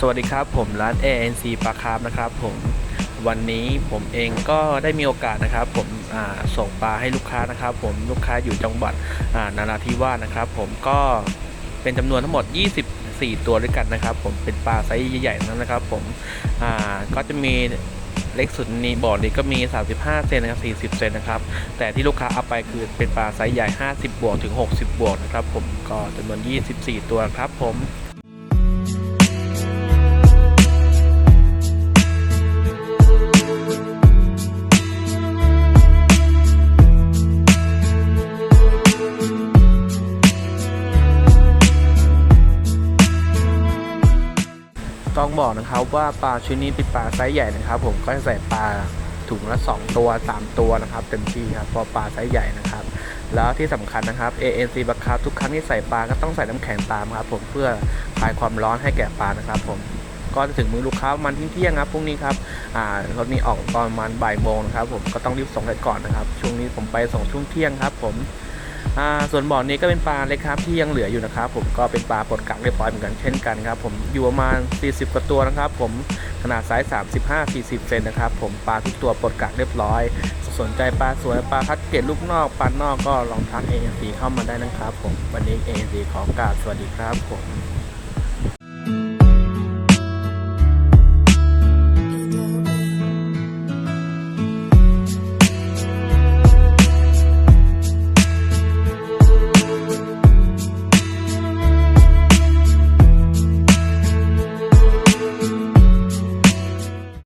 สวัสดีครับผมร้าน ANC ปลาคาร์ฟนะครับผมวันนี้ผมเองก็ได้มีโอกาสนะครับ ผมส่งปลาให้ลูกค้านะครับ ผมลูกค้าอยู่จังหวัดอ่านาราธิวาสนะครับ ผมก็เป็นจำนวนทั้งหมด 24 ตัวด้วยกันนะครับ ผมเป็นปลาไซส์ใหญ่ๆนั้นนะครับ ผมก็จะมีเล็กสุดนี้บ่อนี้ก็มี 35 เซนนะครับ40 เซนนะครับ แต่ที่ลูกค้าเอาไปคือเป็นปลาไซส์ใหญ่ 50 บวกถึง 60 บวกนะครับ ผมก็จำนวน 24 ตัวครับผม ต้องบอกนะครับว่าปลาชนิดนี้เป็นปลาไซส์ใหญ่นะครับ ผมก็จะใส่ปลาถุงละ 2 ตัว 3 ตัวนะครับ เต็มที่ครับพอปลาไซส์ใหญ่นะครับ แล้วที่สำคัญนะครับ ANC บัคคาทุกครั้งที่ใส่ปลาก็ต้องใส่น้ำแข็งตามครับ ผมเพื่อคลายความร้อนให้แก่ปลานะครับ ผมก็จะถึงมือลูกค้ามันเที่ยงครับพรุ่งนี้ครับอ่ารถนี้ออกตอนประมาณบ่ายโมงนะครับ ผมก็ต้องรีบส่งไปก่อนนะครับ ช่วงนี้ผมไปส่งช่วงเที่ยงครับ ผม ส่วนบ่อนี้ก็เป็นปลาเล็กครับที่ยังเหลืออยู่นะครับผมก็เป็นปลาปลดกักเรียบร้อยเหมือนกันเช่นกันครับผมอยู่ประมาณ 40กว่าตัวนะครับ ผมขนาดไซส์35-40 เซนนะครับผมปลาทุกตัวปลดกักเรียบร้อย สนใจปลาสวยปลาคัดเกล็ดลูกนอกปลานอกก็ลองทัก ANC เข้ามาได้นะครับ ผมวันนี้ ANC ขอกราบสวัสดีครับผม